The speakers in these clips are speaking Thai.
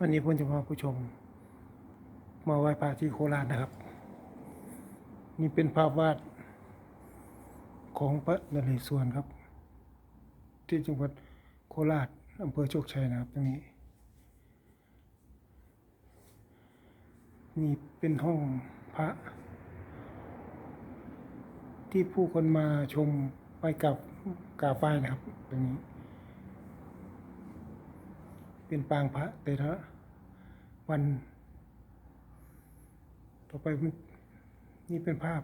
วันนี้ผมจะพาผู้ชม มาไหว้พระที่โคราชนะครับ นี่เป็นภาพวาดของพระนเรศวรครับ ที่จังหวัดโคราชอำเภอโชคชัยนะครับตรงนี้นี่เป็นห้องพระ ที่ผู้คนมาชมไปกับกาไหว้นะครับตรงนี้ เป็นปางพระแต่ละวัน ต่อไปนนี่เป็นภาพ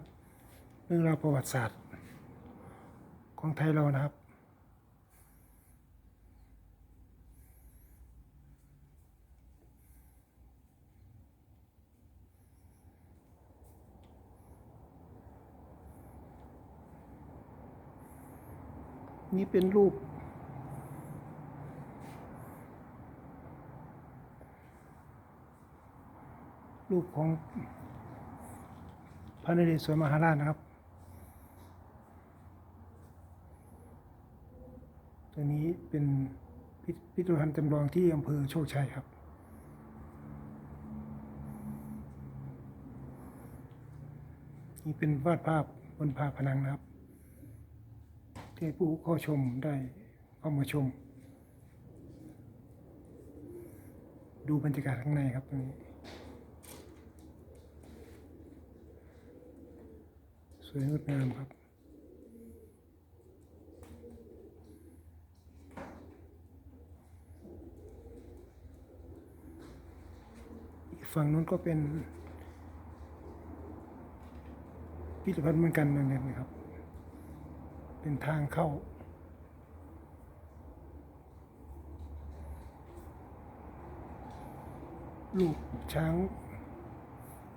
เรื่องราวประวัติศาสตร์ ของไทยเรานะครับนี่เป็นรูป รูปของพระนเรศวรมหาราชนะครับ ตัวนี้เป็นพิพิธภัณฑ์จำลองที่อำเภอโชคชัยครับนี่เป็นวาดภาพบนภาพผนังนะครับ ที่ผู้เข้าชมได้เข้ามาชม ดูบรรยากาศข้างในครับตรงนี้ วยงดงามครับฝั่งนู้นก็เป็นพิพิธภัณฑ์เหมือนกันนั่นเองนะครับ เป็นทางเข้า ลูกช้าง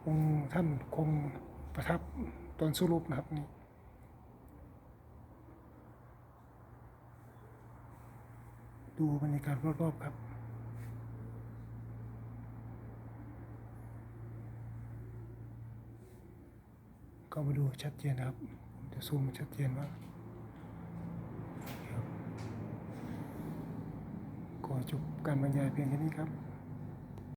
องค์ท่านคงประทับ ตอนสรุปนะครับนี่ดูบรรยากาศรอบๆครับก็มาดูชัดเจนนะครับจะซูมชัดเจนว่าครับก็จบการบรรยายเพียงแค่นี้ครับ